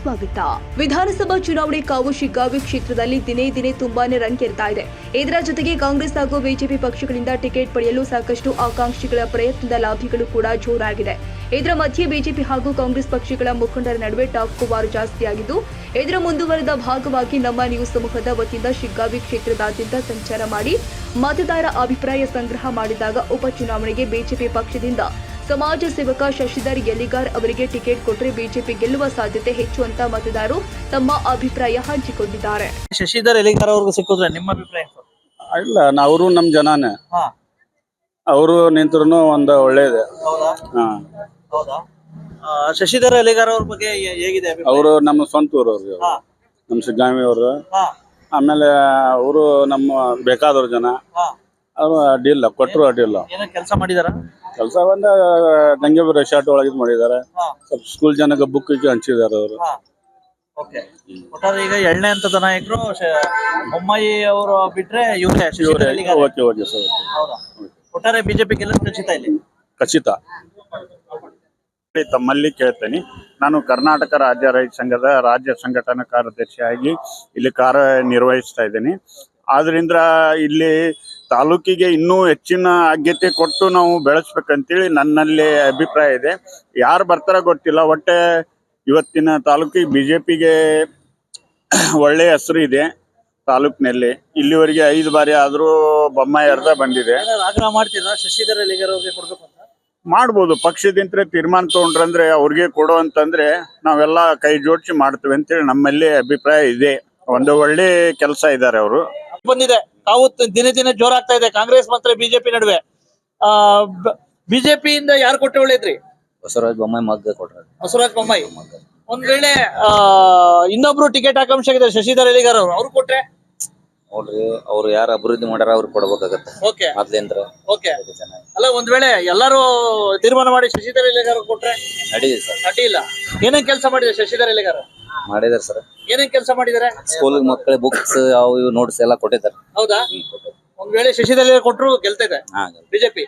ಸ್ವಾಗತ. ವಿಧಾನಸಭಾ ಚುನಾವಣೆ ಕಾವು ಶಿಗ್ಗಾವಿ ಕ್ಷೇತ್ರದಲ್ಲಿ ದಿನೇ ದಿನೇ ತುಂಬಾನೇ ರಂಗೇರ್ತಾ ಇದೆ. ಇದರ ಜೊತೆಗೆ ಕಾಂಗ್ರೆಸ್ ಹಾಗೂ ಬಿಜೆಪಿ ಪಕ್ಷಗಳಿಂದ ಟಿಕೆಟ್ ಪಡೆಯಲು ಸಾಕಷ್ಟು ಆಕಾಂಕ್ಷಿಗಳ ಪ್ರಯತ್ನದ ಲಾಭಿಗಳು ಕೂಡ ಜೋರಾಗಿದೆ. ಇದರ ಮಧ್ಯೆ ಬಿಜೆಪಿ ಹಾಗೂ ಕಾಂಗ್ರೆಸ್ ಪಕ್ಷಗಳ ಮುಖಂಡರ ನಡುವೆ ಟಾಕ್ ವಾರು ಜಾಸ್ತಿಯಾಗಿದ್ದು, ಇದರ ಮುಂದುವರೆದ ಭಾಗವಾಗಿ ನಮ್ಮ ನ್ಯೂಸ್ ಸಮೂಹದ ವತಿಯಿಂದ ಶಿಗ್ಗಾವಿ ಕ್ಷೇತ್ರದಾದ್ಯಂತ ಸಂಚಾರ ಮಾಡಿ, ಮತದಾರ ಅಭಿಪ್ರಾಯ ಸಂಗ್ರಹ ಮಾಡಿದಾಗ ಉಪಚುನಾವಣೆಗೆ ಬಿಜೆಪಿ ಪಕ್ಷದಿಂದ ಸಮಾಜ ಸೇವಕ ಶಶಿಧರ್ ಯಲಿಗಾರ್ ಅವರಿಗೆ ಟಿಕೆಟ್ ಕೊಟ್ಟರೆ ಬಿಜೆಪಿ ಗೆಲ್ಲುವ ಸಾಧ್ಯತೆ ಹೆಚ್ಚು ಅಂತ ಮತದಾರರು ತಮ್ಮ ಅಭಿಪ್ರಾಯ ಹಂಚಿಕೊಂಡಿದ್ದಾರೆ. ಶಶಿಧರ್ ಯಲಿಗಾರ್ ಅವ್ರಿಗೆ ಸಿಕ್ಕಿದ್ರೆ ನಿಮ್ಮ ಅಭಿಪ್ರಾಯ ಇಲ್ಲ ಅವರು ನಮ್ ಜನಾನೇ. ಹಾ. ಅವರು ನಿಂತ್ರು ಒಂದು ಒಳ್ಳೇದೆ. ಹೌದಾ? ಹಾ. ಹೌದಾ? ಆ, ಶಶಿಧರ್ ಯಲಿಗಾರ್ ಅವ್ರ ಬಗ್ಗೆ ಹೇಗಿದೆ ಅವರು ನಮ್ಮ ಸ್ವಂತ ಊರವ್ರು ನಮ್ ನಮ್ಮ ಸಿದ್ದಾಮಿ ಅವರು. ಹಾ. ಆಮೇಲೆ ಅವರು ನಮ್ಮ ಬೇಕಾದವ್ರ ಜನ. ಹಾ. ಅವರು ಅಡ್ಡಿಲ್ಲ ಕೊಟ್ಟರು ಅಡ್ಡಿಲ್ಲ. ಏನೋ ಕೆಲಸ ಮಾಡಿದಾರ? ಕೆಲಸ ಬಂದ ನಂಗೆ ರೆಸಾರ್ಟ್ ಒಳಗಿದ್ ಇದ್ ಮಾಡಿದ್ದಾರೆ ಸ್ವಲ್ಪ ಸ್ಕೂಲ್ ಜನಕ್ಕೆ ಬುಕ್ ಹಂಚಿದ್ದಾರೆ ಅವರು. ಓಕೆ ಒಟ್ಟಾರೆ ಈಗ ಎರಡನೇ ಅಂತ ನಾಯಕರು ಬೊಮ್ಮಾಯಿ ಅವರು ಬಿಟ್ರೆ ಇವ್ರೆ ಓಕೆ ಓಕೆ ಸರ್ ಹೌದಾ? ಒಟ್ಟಾರೆ ಬಿಜೆಪಿ ಗೆಲ್ಲೋದು ಖಚಿತ ಇಲ್ಲಿ? ಖಚಿತ. ತಮ್ಮಲ್ಲಿ ಕೇಳ್ತೇನೆ. ನಾನು ಕರ್ನಾಟಕ ರಾಜ್ಯ ರೈತ ಸಂಘದ ರಾಜ್ಯ ಸಂಘಟನಾ ಕಾರ್ಯದರ್ಶಿಯಾಗಿ ಇಲ್ಲಿ ಕಾರ್ಯನಿರ್ವಹಿಸ್ತಾ ಇದ್ದೀನಿ. ಆದ್ರಿಂದ ಇಲ್ಲಿ ತಾಲೂಕಿಗೆ ಇನ್ನೂ ಹೆಚ್ಚಿನ ಆದ್ಯತೆ ಕೊಟ್ಟು ನಾವು ಬೆಳೆಸ್ಬೇಕಂತೇಳಿ ನನ್ನಲ್ಲಿ ಅಭಿಪ್ರಾಯ ಇದೆ. ಯಾರು ಬರ್ತಾರ ಗೊತ್ತಿಲ್ಲ ಒಟ್ಟೆ ಇವತ್ತಿನ ತಾಲೂಕಿಗೆ ಪಿಗೆ ಒಳ್ಳೆ ಹೆಸರು ಇದೆ ತಾಲೂಕಿನಲ್ಲಿ. ಇಲ್ಲಿವರೆಗೆ ಐದು ಬಾರಿ ಆದರೂ ಬೊಮ್ಮಾಯಿ ಅರ್ಧ ಬಂದಿದೆ. ಮಾಡ್ಬೋದು ಪಕ್ಷದಿಂದ ತೀರ್ಮಾನ ತಗೊಂಡ್ರಂದ್ರೆ ಅವ್ರಿಗೆ ಕೊಡು ಅಂತಂದ್ರೆ ನಾವೆಲ್ಲ ಕೈ ಜೋಡಿಸಿ ಮಾಡ್ತೀವಿ ಅಂತೇಳಿ ನಮ್ಮಲ್ಲಿ ಅಭಿಪ್ರಾಯ ಇದೆ. ಒಂದು ಒಳ್ಳೆ ಕೆಲಸ ಇದ್ದಾರೆ ಅವರು. ಬಂದಿದೆ. ತಾವು ದಿನ ದಿನ ಜೋರಾಗ್ತಾ ಇದೆ. ಕಾಂಗ್ರೆಸ್ ಮತ್ತೆ ಬಿಜೆಪಿ ನಡುವೆ. ಆ ಬಿಜೆಪಿಯಿಂದ ಯಾರು ಕೊಟ್ಟೆ ಒಳ್ಳೇದ್ರಿ ಬಸವರಾಜ ಬೊಮ್ಮಾಯಿ ಮಗ್ಗ ಕೊಟ್ರ. ಬಸವರಾಜ ಬೊಮ್ಮಾಯಿ. ಒಂದ್ ವೇಳೆ ಆ ಇನ್ನೊಬ್ರು ಟಿಕೆಟ್ ಆಕಾಂಕ್ಷೆ ಇದೆ ಶಶಿಧರ್ ಎಲಿಗಾರ್ ಅವರು. ಅವ್ರು ಕೊಟ್ರೆ? ನೋಡ್ರಿ ಅವ್ರು ಯಾರು ಅಭಿವೃದ್ಧಿ ಮಾಡ್ಯಾರ ಅವ್ರಿಗೆ ಕೊಡ್ಬೇಕಾಗತ್ತೆ. ಓಕೆ. ಮೊದ್ಲಿಂದ್ರ. ಓಕೆ. ಅಲ್ಲ ಒಂದ್ ವೇಳೆ ಎಲ್ಲಾರು ತೀರ್ಮಾನ ಮಾಡಿ ಶಶಿಧರ್ ಎಲಿಗಾರ್ ಕೊಟ್ರೆ? ಅಡಿ ಸರ್. ಅಡ್ಡಿಲ್ಲ ಏನೇನ್ ಕೆಲಸ ಮಾಡಿದೆ ಶಶಿಧರ್ ಎಲಿಗಾರ್ ಮಾಡಿದಾರೆ ಸರ್. ಏನೇನ್ ಕೆಲಸ ಮಾಡಿದಾರೆ? ಸ್ಕೂಲ್ ಮಕ್ಕಳಿಗೆ ಬುಕ್ಸ್ ಅವು ಇವು ನೋಟ್ಸ್ ಎಲ್ಲ ಕೊಟ್ಟಿದ್ದಾರೆ. ಹೌದಾ? ಒಂದ್ ವೇಳೆ ಶಶಿದಲ್ಲಿ ಕೊಟ್ಟರು ಕೊಟ್ರು ಗೆಲ್ತಾ ಇದೆ ಹಾ ಬಿಜೆಪಿ.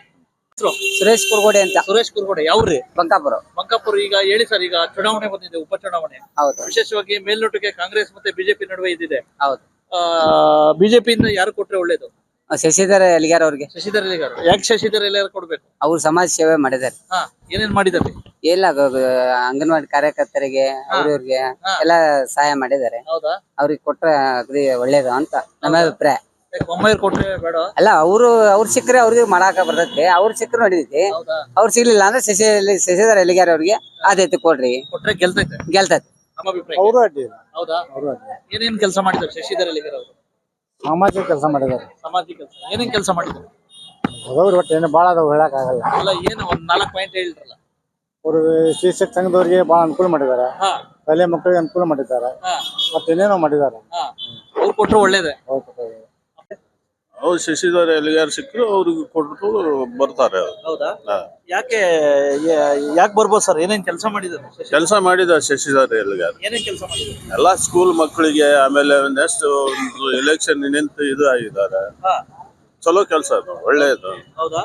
ಸುರೇಶ್ ಕುರ್ಗೋಡೆ ಅಂತ. ಸುರೇಶ್ ಕುರ್ಗೋಡೆ. ಯಾವ್ರಿ? ಬಂಕಾಪುರ. ಬಂಕಾಪುರ. ಈಗ ಹೇಳಿ ಸರ್ ಈಗ ಚುನಾವಣೆ ಬಂದಿದೆ ಉಪಚುನಾವಣೆ. ಹೌದು. ವಿಶೇಷವಾಗಿ ಮೇಲ್ನೋಟಕ್ಕೆ ಕಾಂಗ್ರೆಸ್ ಮತ್ತೆ ಬಿಜೆಪಿ ನಡುವೆ ಇದ್ದಿದೆ. ಹೌದು. ಬಿಜೆಪಿಯಿಂದ ಯಾರು ಕೊಟ್ರೆ ಒಳ್ಳೇದು? ಶಶಿಧರ್ ಎಲಿಗಾರ್ ಅವ್ರಿಗೆ. ಶಶಿಧರ್ ಎಲಿಗಾರ್ ಯಾಕೆ ಶಶಿಧರ್ ಎಲಿಗಾರ್ ಕೊಡ್ಬೇಕು? ಅವ್ರು ಸಮಾಜ ಸೇವೆ ಮಾಡಿದ್ದಾರೆ. ಹಾ ಏನೇನ್ ಮಾಡಿದಾರೆ ಎಲ್ಲ ಅಂಗನವಾಡಿ ಕಾರ್ಯಕರ್ತರಿಗೆ ಅವ್ರವ್ರಿಗೆ. ಎಲ್ಲ ಸಹಾಯ ಮಾಡಿದ್ದಾರೆ. ಹೌದಾ? ಅವ್ರಿಗೆ ಕೊಟ್ರೆ ಅಗದಿ ಒಳ್ಳೇದು ಅಂತ ನಮ್ಮ ಅಭಿಪ್ರಾಯ. ಯಾಕೆ ಬೊಮ್ಮಾಯಿ ಕೊಟ್ರೆ ಬೇಡ. ಅಲ್ಲ ಅವರು ಅವ್ರು ಸಿಕ್ಕರೆ ಅವ್ರಿಗೆ ಮಾಡಾಕ ಬರ್ತೈತಿ. ಅವ್ರ ಸಿಕ್ಕರು ನಡೀತೈತಿ. ಹೌದಾ? ಅವ್ರು ಸಿಗ್ಲಿಲ್ಲ ಅಂದ್ರೆ ಶಶಿ ಶಶಿಧರ ಎಲ್ಲಿಗಾರ ಅವ್ರಿಗೆ ಆದ್ಯತೆ ಕೊಡ್ರಿ. ಕೊಟ್ರೆ ಗೆಲ್ತೈತೆ. ಗೆಲ್ತೈತಿ. ನಮ್ಮ ಅಭಿಪ್ರಾಯ. ಅವರು ಅಡ್ಡಿ ಹೌದಾ? ಏನೇನ್ ಕೆಲಸ ಮಾಡಿದ್ದಾರೆ ಶಶಿಧರ್ ಎಲಿಗಾರ್ ಅವರು? ಸಾಮಾಜಿಕ ಕೆಲಸ ಮಾಡಿದ್ದಾರೆ. ಸಾಮಾಜಿಕ ಕೆಲಸ. ಏನೇನ್ ಕೆಲಸ ಮಾಡಿದ್ದಾರೆ? ಅದಾವ್ರಿ ಒಟ್ಟು ಏನು ಭಾಳ ಅದಾವ ಹೇಳಕ್ ಆಗಲ್ಲ. ಅಲ್ಲ ಏನು ಒಂದ್ ನಾಲ್ಕು ಪಾಯಿಂಟ್ ಹೇಳಿದ್ರಲ್ಲ. ಅವರು ಶಿಕ್ಷಕ ಸಂಘದವರಿಗೆ ಬಹಳ ಅನುಕೂಲ ಮಾಡಿದ್ದಾರೆ. ಹಾ. ಶಾಲೆ ಮಕ್ಕಳಿಗೆ ಅನುಕೂಲ ಮಾಡಿದ್ದಾರೆ. ಹಾ. ಮತ್ತೆ ಏನೇನೋ ಮಾಡಿದ್ದಾರೆ. ಹಾ. ಅವ್ರು ಕೊಟ್ರು ಒಳ್ಳೇದೇ? ಅವ್ರು ಶಶಿಧರ್ ಎಲ್ಲಿಗಾರು ಸಿಕ್ಕರು ಅವ್ರಿಗೆ ಕೊಟ್ಟು ಬರ್ತಾರೆ ಹೌದಾ? ಹಾ. ಯಾಕೆ ಯಾಕೆ ಬರ್ಬೋದು ಸರ್? ಏನೇನ್ ಕೆಲಸ ಮಾಡಿದ್ರು ಕೆಲಸ ಮಾಡಿದ ಶಶಿಧರ್ ಎಲ್ಲಿಗಾರು. ಏನೇನ್ ಕೆಲಸ ಮಾಡಿದ್ದಾರೆ? ಎಲ್ಲ ಸ್ಕೂಲ್ ಮಕ್ಕಳಿಗೆ ಆಮೇಲೆ ನೆಕ್ಸ್ಟ್ ಎಲೆಕ್ಷನ್ ನಿಂತು ಇದು ಆಗಿದ್ದಾರೆ. ಹಾ. ಚಲೋ ಕೆಲಸ ಅದು ಒಳ್ಳೇದು. ಹೌದಾ?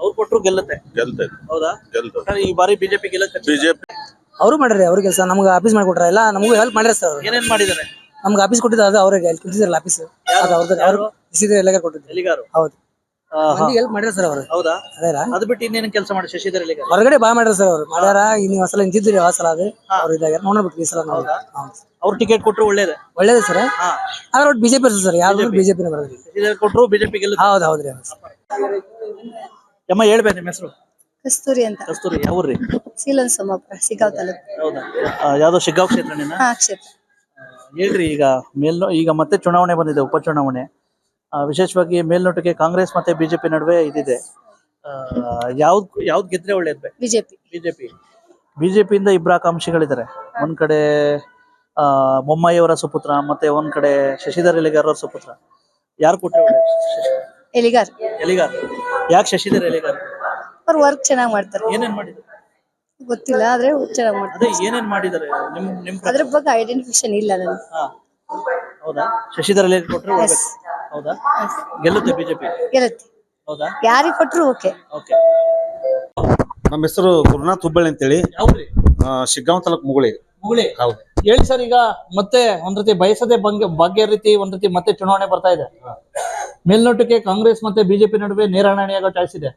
ಅವ್ರು ಕೊಟ್ರು ಗೆಲ್ಲುತ್ತೆ. ಗೆಲ್ತೈತಿ. ಹೌದಾ? ಒಟ್ಟಾರೆ ಈ ಬಾರಿ ಬಿಜೆಪಿ ಗೆಲ್ಲುತ್ತೆ. ಬಿಜೆಪಿ. ಅವರು ಮಾಡ್ರಿ ಅವ್ರ ಕೆಲಸ ನಮ್ಗೆ ಆಫೀಸ್ ಮಾಡ್ಕೊಟ್ರ ಎಲ್ಲ ನಮಗೂ ಹೆಲ್ಪ್ ಮಾಡ್ಯಾರ ಸರ್ ಏನೇನ್ ಮಾಡಿದ್ದಾರೆ? ನಮ್ಗೆ ಆಫೀಸ್ ಕೊಟ್ಟಿದ್ದು ಅದು ಅವ್ರಿಗೆ ಅಲ್ಲಿ ಆಫೀಸ್. ಅದು ಅವ್ರದ್ದು ಅವ್ರು ಬಿಸಿದ್ರೆ ಎಲ್ಲ ಕೊಟ್ಟಿದ್ರು ಎಲಿಗಾರು ಹೌದು. ಹೆಲ್ಪ್ ಮಾಡ್ಯಾರ ಸರ್ ಅವರು. ಹೌದಾ? ಅದೇರಾ ಅದ್ ಬಿಟ್ಟು ಇನ್ನೇನ್ ಕೆಲಸ ಮಾಡಿ ಶಶಿಧರ್ ಹೊರಗಡೆ ಬಾ ಮಾಡ್ಯಾರ ಸರ್ ಅವ್ರು. ಮಾಡ್ಯಾರ ಇನ್ನು ಹೊಸಲ ನಿಂತಿದ್ರಿ ಆ ಸಲ ಅದು. ಅವ್ರು ಇದಾಗ ನೋಡ್ಬಿಟ್ಟು ಈ ಸಲ ನಾವು. ಹೌದು. ಅವ್ರು ಟಿಕೆಟ್ ಕೊಟ್ಟರು ಒಳ್ಳೇದೇ? ಒಳ್ಳೇದು ಸರ್ ಹಾ. ಆದ್ರೆ ಒಟ್ಟು ಬಿಜೆಪಿ ಸರ್ ಯಾವ್ದು ಬಿಜೆಪಿ ಬರೋದ್ರಿ ಶಶಿಧರ್ ಕೊಟ್ರು ಬಿಜೆಪಿ ಗೆಲ್ಲುತ್ತೆ. ಹೌದು ಹೌದ್ರಿ ಹೌದು ಅಮ್ಮ ಹೇಳ್ಬೇಕು ನಿಮ್ಮ ಹೆಸರು? ಕಸ್ತೂರಿ ಅಂತ. ಕಸ್ತೂರಿ ಯಾವ್ರಿ ಸೀಲನ್ ಸೋಮಪ್ಪ ಸಿಗಾವ್ ತಾಲೂಕು. ಹೌದಾ? ಯಾವ್ದೋ ಶಿಗ್ಗಾಂವ್ ಕ್ಷೇತ್ರನೇನ ಹಾ ಕ್ಷೇತ್ರ. ಹೇಳ್ರಿ ಈಗ ಮೇಲ್ನೋ ಈಗ ಮತ್ತೆ ಚುನಾವಣೆ ಬಂದಿದೆ ಉಪಚುನಾವಣೆ. ವಿಶೇಷವಾಗಿ ಮೇಲ್ನೋಟಕ್ಕೆ ಕಾಂಗ್ರೆಸ್ ಮತ್ತೆ ಬಿಜೆಪಿ ನಡುವೆ ಇದಿದೆ. ಯಾವ್ದು ಯಾವ್ದು ಗೆದ್ರೆ ಒಳ್ಳೇದ್ ಬಿಜೆಪಿ. ಬಿಜೆಪಿ. ಬಿಜೆಪಿಯಿಂದ ಇಬ್ಬರ ಆಕಾಂಕ್ಷಿಗಳಿದ್ದಾರೆ. ಒಂದ್ ಕಡೆ ಆ ಬೊಮ್ಮಾಯಿ ಅವರ ಸುಪುತ್ರ ಮತ್ತೆ ಒಂದ್ ಕಡೆ ಶಶಿಧರ್ ಎಲಿಗಾರ್ ಅವರ ಸುಪುತ್ರ. ಯಾರು ಕೊಟ್ಟರೆ ಒಳ್ಳೇದು? ಎಲಿಗಾರ್. ಎಲಿಗಾರ್. ಯಾಕೆ ಶಶಿಧರ್ ಎಲಿಗಾರ್? ಅವ್ರು ವರ್ಕ್ ಚೆನ್ನಾಗಿ ಮಾಡ್ತಾರೆ. ಏನೇನ್ ಮಾಡಿದ್ರು? ಗೊತ್ತಿಲ್ಲ ಆದ್ರೆ ಚೆನ್ನಾಗಿ ಮಾಡ್ತಾರೆ. ಅದೇ ಏನೇನ್ ಮಾಡಿದ್ದಾರೆ ನಿಮ್ ನಿಮ್? ಅದ್ರ ಬಗ್ಗೆ ಐಡೆಂಟಿಫಿಕೇಶನ್ ಇಲ್ಲ ನನಗೆ. ಹೌದಾ? ಶಶಿಧರ್ ಎಲಿಗಾರ್ ಕೊಟ್ರೆ ಹೌದಾ? ಗೆಲ್ಲುತ್ತೆ ಬಿಜೆಪಿ ಗೆಲ್ಲುತ್ತೆ. ಹೌದಾ? ಯಾರಿಗೆ ಕೊಟ್ಟರು ಓಕೆ ಓಕೆ ನಮ್ಮ ಹೆಸರು ಗುರುನಾಥ್ ಹುಬ್ಬಳ್ಳಿ ಅಂತೇಳಿ. ಯಾವ್ರಿ ಶಿಗ್ಗಾಂವ್ ತಾಲೂಕ್ ಮುಗುಳಿ. ಮುಗುಳಿ. ಹೌದು. ಹೇಳಿ ಸರ್ ಈಗ ಮತ್ತೆ ಒಂದ್ ರೀತಿ ಬಯಸದೆ ಬಂಗ ಭಾಗ್ಯ ರೀತಿ ಒಂದ್ ರೀತಿ ಮತ್ತೆ ಚುನಾವಣೆ ಬರ್ತಾ ಇದೆ. ಮೇಲ್ನೋಟಕ್ಕೆ ಕಾಂಗ್ರೆಸ್ ಮತ್ತೆ ಬಿಜೆಪಿ ನಡುವೆ ನೇರಹಣಾಣಿಯಾಗೋ ಚಾಯ್ಸ್ ಇದೆ.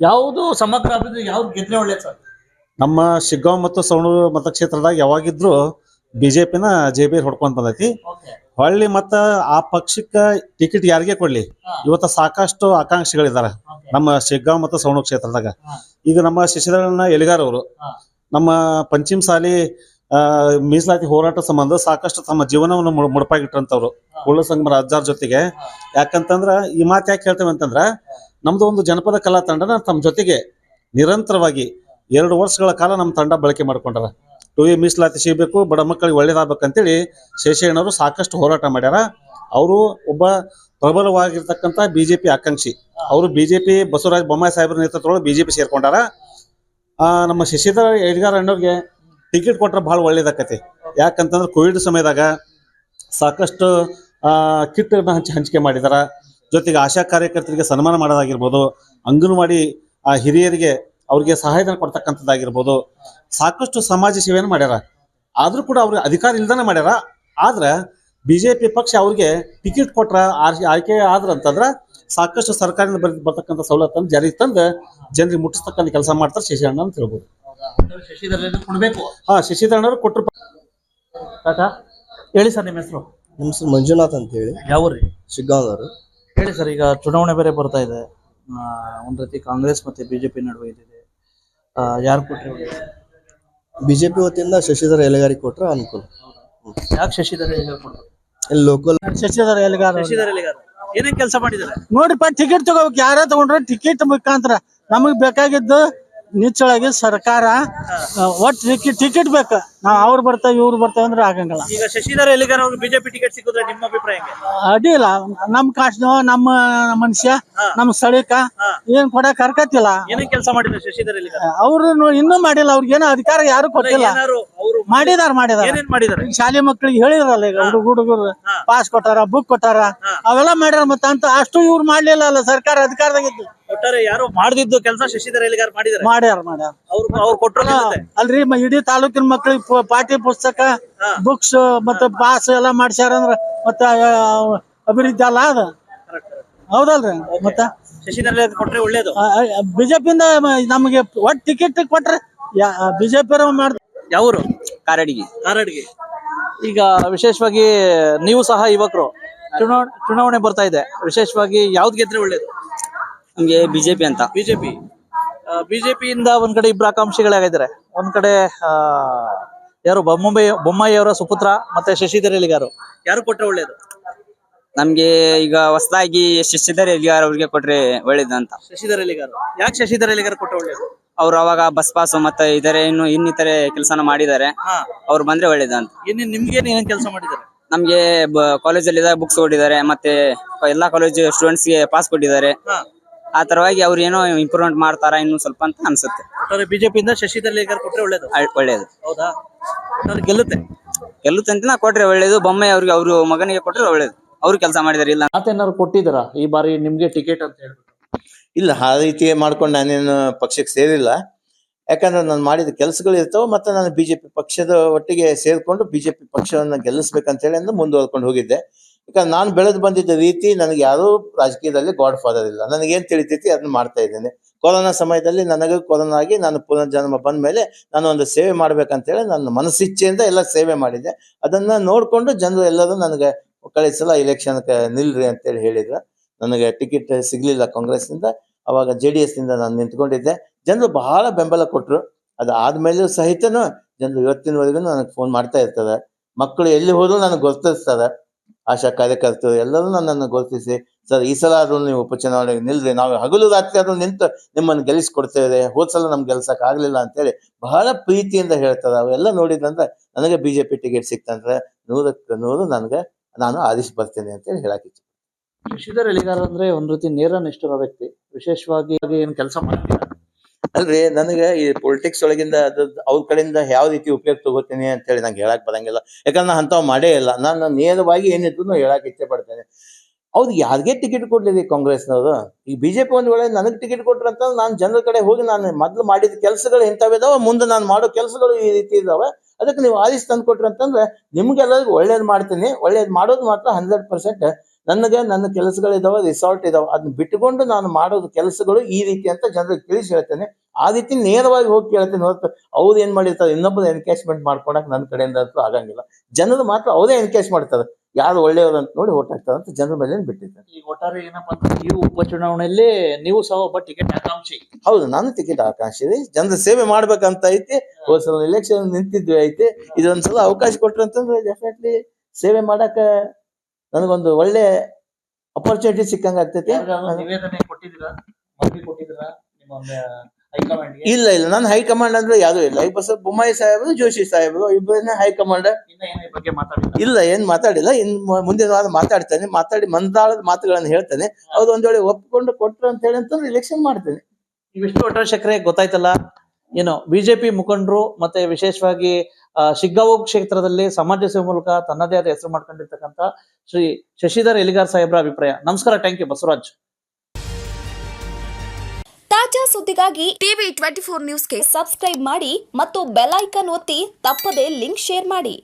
ಯಾವುದು ಸಮಗ್ರ ಅಭಿವೃದ್ಧಿ ಯಾವ್ದು ಗೆದ್ರೆ ಒಳ್ಳೆ ಸರ್? ನಮ್ಮ ಶಿಗ್ಗಾಂವ್ ಮತ್ತು ಸವಣೂರು ಮತಕ್ಷೇತ್ರದಾಗ ಯಾವಾಗಿದ್ರು ಬಿಜೆಪಿನ ಜೆ ಬಿ ಹೊಡ್ಕೊಂಡ್ ಬಂದೈತಿ. ಓಕೆ ಹೊಳ್ಳಿ ಮತ್ತ ಆ ಪಕ್ಷಕ್ಕ ಟಿಕೆಟ್ ಯಾರಿಗೆ ಕೊಡ್ಲಿ. ಇವತ್ತ ಸಾಕಷ್ಟು ಆಕಾಂಕ್ಷಿಗಳಿದ್ದಾರೆ ನಮ್ಮ ಶಿಗ್ಗಾಂವ್ ಮತ್ತು ಸವಣೂರು ಕ್ಷೇತ್ರದಾಗ. ಈಗ ನಮ್ಮ ಶಶಿಧರಣ್ಣ ಎಲಿಗಾರ್ ಅವರು ನಮ್ಮ ಪಂಚಿಮ ಸಾಲಿ ಆ, ಮೀಸಲಾತಿ ಹೋರಾಟ ಸಂಬಂಧ ಸಾಕಷ್ಟು ತಮ್ಮ ಜೀವನವನ್ನು ಮುಡಪಾಗಿಟ್ಟಂತವ್ರು. ಕುಳ್ಳ ಸಂಗಮ ರಾಜ್ಯಾರ್ ಜೊತೆಗೆ. ಯಾಕಂತಂದ್ರ ಈ ಮಾತು ಯಾಕೆ ಹೇಳ್ತೇವೆ ಅಂತಂದ್ರ ನಮ್ದು ಒಂದು ಜನಪದ ಕಲಾ ತಂಡನ ತಮ್ಮ ಜೊತೆಗೆ ನಿರಂತರವಾಗಿ ಎರಡು ವರ್ಷಗಳ ಕಾಲ ನಮ್ಮ ತಂಡ ಬಳಕೆ ಮಾಡ್ಕೊಂಡಾರ. ಎ ಮೀಸಲಾತಿ ಸಿಗಬೇಕು, ಬಡ ಮಕ್ಕಳಿಗೆ ಒಳ್ಳೇದಾಗಬೇಕಂತೇಳಿ ಶೇಷಯ್ಯನವರು ಸಾಕಷ್ಟು ಹೋರಾಟ ಮಾಡ್ಯಾರ. ಅವರು ಒಬ್ಬ ಪ್ರಬಲವಾಗಿರ್ತಕ್ಕಂಥ ಬಿಜೆಪಿ ಆಕಾಂಕ್ಷಿ. ಅವರು ಬಿಜೆಪಿ ಬಸವರಾಜ ಬೊಮ್ಮಾಯಿ ಸಾಹೇಬರ ನೇತೃತ್ವದೊಳಗೆ ಬಿಜೆಪಿ ಸೇರ್ಕೊಂಡಾರ. ನಮ್ಮ ಶಶಿಧರ ಎಡ್ಗಾರ್ ಅಣ್ಣವ್ರಿಗೆ ಟಿಕೆಟ್ ಕೊಟ್ರೆ ಭಾಳ ಒಳ್ಳೇದಾಕತಿ. ಯಾಕಂತಂದ್ರೆ ಕೋವಿಡ್ ಸಮಯದಾಗ ಸಾಕಷ್ಟು ಕಿಟ್ಗಳನ್ನ ಹಂಚಿ ಹಂಚಿಕೆ ಮಾಡಿದಾರ. ಜೊತೆಗೆ ಆಶಾ ಕಾರ್ಯಕರ್ತರಿಗೆ ಸನ್ಮಾನ ಮಾಡೋದಾಗಿರ್ಬೋದು, ಅಂಗನವಾಡಿ, ಆ, ಹಿರಿಯರಿಗೆ ಅವ್ರಿಗೆ ಸಹಾಯಧನ ಕೊಡ್ತಕ್ಕಂಥದ್ದಾಗಿರ್ಬೋದು. ಸಾಕಷ್ಟು ಸಮಾಜ ಸೇವೆಯನ್ನು ಮಾಡ್ಯಾರ. ಆದರೂ ಕೂಡ ಅವ್ರಿಗೆ ಅಧಿಕಾರ ಇಲ್ದಾನೆ ಮಾಡ್ಯಾರ. ಆದ್ರೆ ಬಿಜೆಪಿ ಪಕ್ಷ ಅವ್ರಿಗೆ ಟಿಕೆಟ್ ಕೊಟ್ರ ಆರ್- ಆಯ್ಕೆ ಆದ್ರ ಅಂತಂದ್ರೆ ಸಾಕಷ್ಟು ಸರ್ಕಾರದಿಂದ ಬರ್ ಬರ್ತಕ್ಕಂಥ ಸವಲತ್ತನ್ನು ಜಾರಿಗೆ ತಂದು ಜನರಿಗೆ ಮುಟ್ಟಿಸ್ತಕ್ಕಂಥ ಕೆಲಸ ಮಾಡ್ತಾರೆ ಶಶಿಧರಣ್ಣ ಅಂತ ಹೇಳ್ಬೋದು. ಶಶಿಧರ್ ಕೊಡ್ಬೇಕು ಹಾ ಶಶಿಧರಣ್ಣವ್ರು ಕೊಟ್ಟರು ಕಾಕಾ ಹೇಳಿ ಸರ್ ನಿಮ್ಮ ಹೆಸರು? ನಿಮ್ಮ ಹೆಸರು ಮಂಜುನಾಥ್ ಅಂತ ಹೇಳಿ. ಯಾವ ರೀ ಶಿಗ್ಗಾಂವ್ದವರು. ಹೇಳಿ ಸರ್ ಈಗ ಚುನಾವಣೆ ಬೇರೆ ಬರ್ತಾ ಇದೆ. ಆ, ಒಂದ್ ರೀತಿ ಕಾಂಗ್ರೆಸ್ ಮತ್ತೆ ಬಿಜೆಪಿ ನಡುವೆ ಇದಿದೆ ಯಾರು ಯಾರ್ ಒಳ್ಳೇದು? ಬಿಜೆಪಿ ವತಿಯಿಂದ ಶಶಿಧರ ಎಲೆಗಾರಿ ಕೊಟ್ರೆ ಅನುಕೂಲ. ಯಾಕೆ ಶಶಿಧರ ಕೊಡ್ಬೇಕು? ಇಲ್ಲಿ ಲೋಕಲ್ ಶಶಿಧರ ಎಲೆಗಾರ ಶಶಿಧರ ಎಲೆಗಾರ ಏನೇನ್ ಕೆಲಸ ಮಾಡಿದ್ದಾರೆ ನೋಡ್ರಿಪ್ಪ ಟಿಕೆಟ್ ತಗೋಬೇಕು. ಯಾರ ತಗೊಂಡ್ರೆ ಟಿಕೆಟ್ ಮುಖಾಂತರ ನಮಗ್ ಬೇಕಾಗಿದ್ದು ನಿಚ್ಚಳಾಗಿ ಸರ್ಕಾರ ಒಟ್ಟು ಒಟ್ ಟಿಕೆಟ್ ಬೇಕ. ನಾವ್ ಅವ್ರು ಬರ್ತಾವ ಇವ್ರು ಬರ್ತಾವ ಅಂದ್ರೆ ಆಗಂಗಿಲ್ಲ. ಈಗ ಶಶಿಧರ್ ಎಲ್ಲಿಗಾರ ಬಿಜೆಪಿ ಟಿಕೆಟ್ ಸಿಕ್ಕಿದ್ರೆ ನಿಮ್ಮ ಅಭಿಪ್ರಾಯ ಅಡ್ಡಿಲ್ಲ ನಮ್ ಕಾಶ್ನ ನಮ್ಮ ಮನುಷ್ಯ ನಮ್ಮ ಸ್ಥಳೀಕ. ಏನ್ ಕೊಡಕ್ ಹರ್ಕತ್ತಿಲ್ಲ ಏನೇನ್ ಕೆಲಸ ಮಾಡಿದ್ರು ಶಶಿಧರ್ ಎಲ್ಲಿಗಾರ್? ಅವ್ರು ಇನ್ನೂ ಮಾಡಿಲ್ಲ. ಏನೋ ಅಧಿಕಾರ ಯಾರು ಕೊಟ್ಟಿಲ್ಲ. ಮಾಡಿದಾರ ಮಾಡಿದಾರ. ಏನೇನ್ ಮಾಡಿದಾರೆ? ಶಾಲೆ ಮಕ್ಳಿಗೆ ಹೇಳಿದ್ರಲ್ಲ ಈಗ ಹುಡುಗ ಹುಡುಗರು ಪಾಸ್ ಕೊಟ್ಟಾರ ಬುಕ್ ಕೊಟ್ಟಾರ. ಅವೆಲ್ಲ ಮಾಡ್ಯಾರ ಮತ್ತ ಅಂತ ಅಷ್ಟು ಇವ್ರು ಮಾಡ್ಲಿಲ್ಲ ಅಲ್ಲ ಸರ್ಕಾರ ಅಧಿಕಾರದಾಗಿದ್ದು ಒಟ್ಟಾರೆ ಯಾರು ಮಾಡ್ದಿದ್ದು ಕೆಲಸ ಶಶಿಧರ್ ಎಲ್ಲಿಗಾರ್ ಮಾಡಿದ್ದಾರೆ ಮಾಡ್ಯಾರ ಮಾಡ್ಯಾರ. ಅವ್ರು ಅವ್ರು ಕೊಟ್ಟರು ಅಲ್ರಿ ಮ- ಇಡೀ ತಾಲೂಕಿನ ಮಕ್ಳಿಗೆ ಪು- ಪಾಠ್ಯ ಪುಸ್ತಕ. ಬುಕ್ಸ್ ಮತ್ತೆ ಪಾಸ್ ಎಲ್ಲ ಮಾಡ್ಸ್ಯಾರ ಅಂದ್ರ ಮತ್ತ ಆ, ಅಭಿವೃದ್ಧಿ ಅಲ್ಲ ಅದ? ಹೌದಲ್ರಿ ಮತ್ತ? ಶಶಿಧರ್ ಎಲ್ಲಿಗಾರ್ ಕೊಟ್ರೆ ಒಳ್ಳೇದು? ಬಿಜೆಪಿಯಿಂದ ನಮಗೆ ಒಟ್ ಟಿಕೆಟ್ ಕೊಟ್ರೆ ಬಿಜೆಪಿ ಮಾಡ್ ಯಾವ್ರು? ಕಾರಡಿಗೆ. ಕಾರಡ್ಗೆ. ಈಗ ವಿಶೇಷವಾಗಿ ನೀವು ಸಹ ಯುವಕರು ಚುನಾವಣೆ ಚುನಾವಣೆ ಬರ್ತಾ ಇದೆ. ವಿಶೇಷವಾಗಿ ಯಾವ್ದು ಗೆದ್ರೆ ಒಳ್ಳೇದು? ನಮ್ಗೆ ಬಿಜೆಪಿ ಅಂತ. ಬಿಜೆಪಿ. ಬಿಜೆಪಿಯಿಂದ ಒಂದ್ ಕಡೆ ಇಬ್ರು ಆಕಾಂಕ್ಷಿಗಳಾಗಿದ್ದಾರೆ. ಒಂದ್ ಕಡೆ ಆ, ಯಾರು ಬೊಮ್ಮೈ ಬೊಮ್ಮಾಯಿ ಅವರ ಸುಪುತ್ರ ಮತ್ತೆ ಶಶಿಧರ್ ಎಲಿಗಾರು ಯಾರು ಕೊಟ್ರೆ ಒಳ್ಳೇದು? ನಮ್ಗೆ ಈಗ ಹೊಸದಾಗಿ ಶಶಿಧರ್ ಎಲಿಗಾರ್ ಅವ್ರಿಗೆ ಕೊಟ್ರೆ ಒಳ್ಳೇದು ಅಂತ. ಶಶಿಧರ್ ಎಲಿಗಾರು ಯಾಕೆ ಶಶಿಧರ್ ಎಲಿಗಾರು ಕೊಟ್ರೆ ಒಳ್ಳೇದು? ಅವ್ರು ಅವಾಗ ಬಸ್ ಪಾಸ್ ಮತ್ತೆ ಇತರೆ ಇನ್ನು ಇನ್ನಿತರೆ ಕೆಲಸನ ಮಾಡಿದ್ದಾರೆ. ಹಾ. ಅವ್ರು ಬಂದ್ರೆ ಒಳ್ಳೇದು ಅಂತ. ಏನೇನ್ ನಿಮ್ಗೆ ಏನೇನ್ ಕೆಲಸ ಮಾಡಿದ್ದಾರೆ? ನಮ್ಗೆ ಕಾಲೇಜಲ್ಲಿ ಬುಕ್ಸ್ ಕೊಟ್ಟಿದ್ದಾರೆ ಮತ್ತೆ ಎಲ್ಲಾ ಕಾಲೇಜ್ ಸ್ಟೂಡೆಂಟ್ಸ್ಗೆ ಪಾಸ್ ಕೊಟ್ಟಿದ್ದಾರೆ. ಹಾ. ಆ ತರವಾಗಿ ಅವ್ರು ಏನೋ ಇಂಪ್ರೂವ್ಮೆಂಟ್ ಮಾಡ್ತಾರ ಇನ್ನು ಸ್ವಲ್ಪ ಅಂತ ಅನ್ಸುತ್ತೆ. ಒಟ್ಟಾರೆ ಬಿಜೆಪಿಯಿಂದ ಶಶಿಧರ್ ಎಲಿಗಾರು ಕೊಟ್ರೆ ಒಳ್ಳೇದು. ಅಳ್- ಒಳ್ಳೇದು. ಹೌದಾ? ಒಟ್ಟಾರೆ ಗೆಲ್ಲುತ್ತೆ. ಗೆಲ್ಲುತ್ತಂತ ಕೊಟ್ರೆ ಒಳ್ಳೇದು ಬೊಮ್ಮೆ ಅವ್ರಿಗೆ ಅವ್ರ ಮಗನಿಗೆ ಕೊಟ್ರೆ ಒಳ್ಳೇದು. ಅವ್ರು ಕೆಲಸ ಮಾಡಿದಾರೆ ಇಲ್ಲ. ಮಾತೇನಾದ್ರು ಕೊಟ್ಟಿದ್ದೀರಾ? ಈ ಬಾರಿ ನಿಮ್ಗೆ ಟಿಕೆಟ್ ಅಂತ ಹೇಳ್ಬಿಟ್ಟು. ಇಲ್ಲ ಆ ರೀತಿ ಮಾಡ್ಕೊಂಡು ನಾನೇನು ಪಕ್ಷಕ್ಕೆ ಸೇರಿಲ್ಲ. ಯಾಕಂದ್ರೆ ನಾನು ಮಾಡಿದ ಕೆಲಸಗಳು ಇರ್ತಾವ ಮತ್ತೆ ನಾನು ಬಿಜೆಪಿ ಪಕ್ಷದ ಒಟ್ಟಿಗೆ ಸೇರ್ಕೊಂಡು ಬಿಜೆಪಿ ಪಕ್ಷವನ್ನ ಗೆಲ್ಲಿಸ್ಬೇಕಂತೇಳಿ ಅಂದ್ರೆ ಮುಂದುವರ್ಕೊಂಡು ಹೋಗಿದ್ದೆ. ಯಾಕಂದ್ರೆ ನಾನು ಬೆಳೆದು ಬಂದಿದ್ದ ರೀತಿ ನನಗೆ ಯಾರು ರಾಜಕೀಯದಲ್ಲಿ ಗಾಡ್ ಫಾದರ್ ಇಲ್ಲ. ನನಗೆ ಏನ್ ತಿಳಿತೈತಿ ಅದನ್ನ ಮಾಡ್ತಾ ಇದ್ದೇನೆ. ಕೊರೋನಾ ಸಮಯದಲ್ಲಿ ನನಗೆ ಕೊರೋನಾ ಆಗಿ ನಾನು ಪುನರ್ಜನ್ಮ ಬಂದ ಮೇಲೆ ನಾನು ಒಂದು ಸೇವೆ ಮಾಡ್ಬೇಕಂತೇಳಿ ನನ್ನ ಮನಸ್ಸಿಚ್ಛೆಯಿಂದ ಎಲ್ಲ ಸೇವೆ ಮಾಡಿದ್ದೆ ಅದನ್ನ ನೋಡ್ಕೊಂಡು ಜನರು ಎಲ್ಲರೂ ನನಗೆ ಕಳಿಸಲ್ಲ ಸಲ ಎಲೆಕ್ಷನ್ ನಿಲ್ರಿ ಅಂತೇಳಿ ಹೇಳಿದ್ರು. ನನಗೆ ಟಿಕೆಟ್ ಸಿಗ್ಲಿಲ್ಲ ಕಾಂಗ್ರೆಸ್ನಿಂದ ಅವಾಗ ಜೆ ಡಿ ಎಸ್ನಿಂದ ನಾನು ನಿಂತ್ಕೊಂಡಿದ್ದೆ. ಜನರು ಬಹಳ ಬೆಂಬಲ ಕೊಟ್ರು. ಅದು ಆದ್ಮೇಲೂ ಸಹಿತನು ಜನರು ಇವತ್ತಿನವರೆಗೂ ನನಗೆ ಫೋನ್ ಮಾಡ್ತಾ ಇರ್ತಾರೆ. ಮಕ್ಕಳು ಎಲ್ಲಿ ಹೋದ್ರು ನನಗೆ ಗುರ್ತಿಸ್ತಾರೆ. ಆಶಾ ಕಾರ್ಯಕರ್ತರು ಎಲ್ಲರೂ ನನ್ನನ್ನು ಗುರುತಿಸಿ, ಸರ್, ಈ ಸಲ ಆದರೂ ನೀವು ಉಪಚುನಾವಣೆಗೆ ನಿಲ್ಲರಿ ನಾವು ಹಗಲು ರಾತ್ರಿ ಆದರೂ ನಿಂತು ನಿಮ್ಮನ್ನು ಗೆಲ್ಲಿಸ್ಕೊಡ್ತೇವೆ. ಹೋದ್ ಸಲ ನಮ್ಗೆ ಗೆಲ್ಸಕ್ ಆಗಲಿಲ್ಲ ಅಂತೇಳಿ ಬಹಳ ಪ್ರೀತಿಯಿಂದ ಹೇಳ್ತಾರೆ. ಅವೆಲ್ಲ ನೋಡಿದಂದ್ರೆ ನನಗೆ ಬಿಜೆಪಿ ಟಿಕೆಟ್ ಸಿಕ್ತಂದ್ರೆ ನೂರಕ್ಕೆ ನೂರು ನನಗೆ, ನಾನು ಆರಿಸಿ ಬರ್ತೇನೆ ಅಂತೇಳಿ ಹೇಳಕ್ಕೆ ಶಶಿಧರ್ ಎಲಿಗಾರ್ ಅಂದ್ರೆ ಒಂದ್ ರೀತಿ ನೇರ ನಿಷ್ಠುರ ವ್ಯಕ್ತಿ. ವಿಶೇಷವಾಗಿ ಏನು ಕೆಲಸ ಮಾಡ್ತೀರಾ? ಅಲ್ರಿ ನನಗೆ ಈ ಪೊಲಿಟಿಕ್ಸ್ ಒಳಗಿಂದ ಅದ್, ಅವ್ರ ಕಡೆಯಿಂದ ಯಾವ ರೀತಿ ಉಪಯೋಗ ತಗೋತೀನಿ ಅಂತ ಹೇಳಿ ನಂಗೆ ಹೇಳಕ್ ಬರಂಗಿಲ್ಲ. ಯಾಕಂದ್ರೆ ನಾ ಅಂಥವ್ ಮಾಡೇ ಇಲ್ಲ. ನಾನು ನೇರವಾಗಿ ಏನಿದ್ರು ಹೇಳಕ್ ಇಚ್ಛೆ ಪಡ್ತೇನೆ. ಅವ್ರು ಯಾರಿಗೆ ಟಿಕೆಟ್ ಕೊಡ್ಲಿರಿ ಕಾಂಗ್ರೆಸ್ನವರು? ಈ ಬಿಜೆಪಿ ಒಂದ್ ವೇಳೆ ನನಗೆ ಟಿಕೆಟ್ ಕೊಟ್ರಂತ ನಾನು ಜನರ ಕಡೆ ಹೋಗಿ ನಾನು ಮೊದ್ಲು ಮಾಡಿದ ಕೆಲಸಗಳು ಇಂಥವಿದಾವೆ ಮುಂದೆ ನಾನು ಮಾಡೋ ಕೆಲಸಗಳು ಈ ರೀತಿ ಇದಾವೆ, ಅದಕ್ಕೆ ನೀವು ಆದಿಸ್ ತಂದು ಕೊಟ್ರಿ ಅಂತಂದ್ರೆ ನಿಮ್ಗೆಲ್ಲರಿಗೂ ಒಳ್ಳೇದು ಮಾಡ್ತೀನಿ. ಒಳ್ಳೇದು ಮಾಡೋದು ಮಾತ್ರ ಹಂಡ್ರೆಡ್ ಪರ್ಸೆಂಟ್ ನನಗೆ ನನ್ನ ಕೆಲಸಗಳಿದಾವೆ ರಿಸಾರ್ಟ್ ಇದಾವೆ. ಅದನ್ನ ಬಿಟ್ಟುಕೊಂಡು ನಾನು ಮಾಡೋದು ಕೆಲಸಗಳು ಈ ರೀತಿ ಅಂತ ಜನರಿಗೆ ತಿಳಿಸಿ ಹೇಳ್ತೇನೆ. ಆ ರೀತಿ ನೇರವಾಗಿ ಹೋಗಿ ಕೇಳ್ತೇನೆ ಹೊರತು ಅವ್ರು ಏನ್ ಮಾಡಿರ್ತಾರೆ ಇನ್ನೊಬ್ಬರು ಎನ್ಕೇಜ್ಮೆಂಟ್ ಮಾಡ್ಕೊಳಕ್ ನನ್ನ ಕಡೆಯಿಂದ ಅಂತೂ ಆಗಂಗಿಲ್ಲ. ಜನರು ಮಾತ್ರ ಅವರೇ ಎನ್ಕೇಜ್ ಮಾಡ್ತಾರೆ. ಯಾರು ಒಳ್ಳೆಯವರು ಅಂತ ನೋಡಿ ಓಟ್ ಹಾಕ್ತಾರೆ ಅಂತ ಜನರ ಮೇಲೆ ಬಿಟ್ಟಿದ್ದಾರೆ. ಈಗ ಒಟ್ಟಾರೆ ಏನಪ್ಪಾ ಅಂದ್ರೆ ಈ ಉಪಚುನಾವಣೆಯಲ್ಲಿ ನೀವು ಸಹ ಒಬ್ಬ ಟಿಕೆಟ್ ಆಕಾಂಕ್ಷಿ. ಹೌದು ನಾನು ಟಿಕೆಟ್ ಆಕಾಂಕ್ಷಿ. ರೀ ಜನರ ಸೇವೆ ಮಾಡ್ಬೇಕಂತ ಐತಿ ಹೋದ್ ಸಲ ಎಲೆಕ್ಷನ್ ನಿಂತಿದ್ವಿ ಐತಿ. ಇದೊಂದ್ಸಲ ಅವಕಾಶ ಕೊಟ್ರು ಅಂತಂದ್ರೆ ಡೆಫಿನೆಟ್ಲಿ ಸೇವೆ ಮಾಡಕ ನನಗೊಂದು ಒಳ್ಳೆ ಅಪರ್ಚುನಿಟಿ ಸಿಕ್ಕಂಗ ಆಗ್ತೈತಿ. ಇಲ್ಲ ಇಲ್ಲ. ನನ್ನ ಹೈಕಮಾಂಡ್ ಅಂದ್ರೆ ಯಾವ್ದು ಇಲ್ಲ. ಬಸ್ ಬೊಮ್ಮಾಯಿ ಸಾಹೇಬರು ಜೋಶಿ ಸಾಹೇಬರು ಇಬ್ಬರನ್ನ ಹೈಕಮಾಂಡ್. ಇಲ್ಲ ಏನ್ ಮಾತಾಡಿಲ್ಲ. ಇನ್ ಮುಂದಿನ ವಾರ ಮಾತಾಡ್ತೇನೆ. ಮಾತಾಡಿ ಮಂದಾಳದ ಮಾತುಗಳನ್ನ ಹೇಳ್ತೇನೆ. ಅದು ಒಂದ್ ವೇಳೆ ಒಪ್ಕೊಂಡು ಕೊಟ್ರು ಅಂತ ಹೇಳಿ ಅಂತಂದ್ರೆ ಇಲೆಕ್ಷನ್ ಮಾಡ್ತೇನೆ. ಇವಿಷ್ಟು ಒಟ್ಟಾರೆ ಶಕ್ರೆ ಗೊತ್ತಾಯ್ತಲ್ಲ? ಏನು ಬಿಜೆಪಿ ಮುಖಂಡರು ಮತ್ತೆ ವಿಶೇಷವಾಗಿ ಶಿಗ್ಗಾಂವ್ ಕ್ಷೇತ್ರದಲ್ಲಿ ಸಮಾಜ ಸೇವೆ ಮೂಲಕ ತನ್ನದೇ ಆದ ಹೆಸರು ಮಾಡ್ಕೊಂಡಿರ್ತಕ್ಕಂಥ ಶ್ರೀ ಶಶಿಧರ್ ಎಲಿಗಾರ್ ಸಾಹೇಬ್ರ ಅಭಿಪ್ರಾಯ. ನಮಸ್ಕಾರ ಥ್ಯಾಂಕ್ ಯು ಬಸವರಾಜ್. ತಾಜಾ ಸುದ್ದಿಗಾಗಿ ಟಿವಿ ಟ್ವೆಂಟಿ ಫೋರ್ ನ್ಯೂಸ್ಗೆ ಸಬ್ಸ್ಕ್ರೈಬ್ ಮಾಡಿ ಮತ್ತು ಬೆಲ್ ಐಕನ್ ಒತ್ತಿ ತಪ್ಪದೇ ಲಿಂಕ್ ಶೇರ್ ಮಾಡಿ.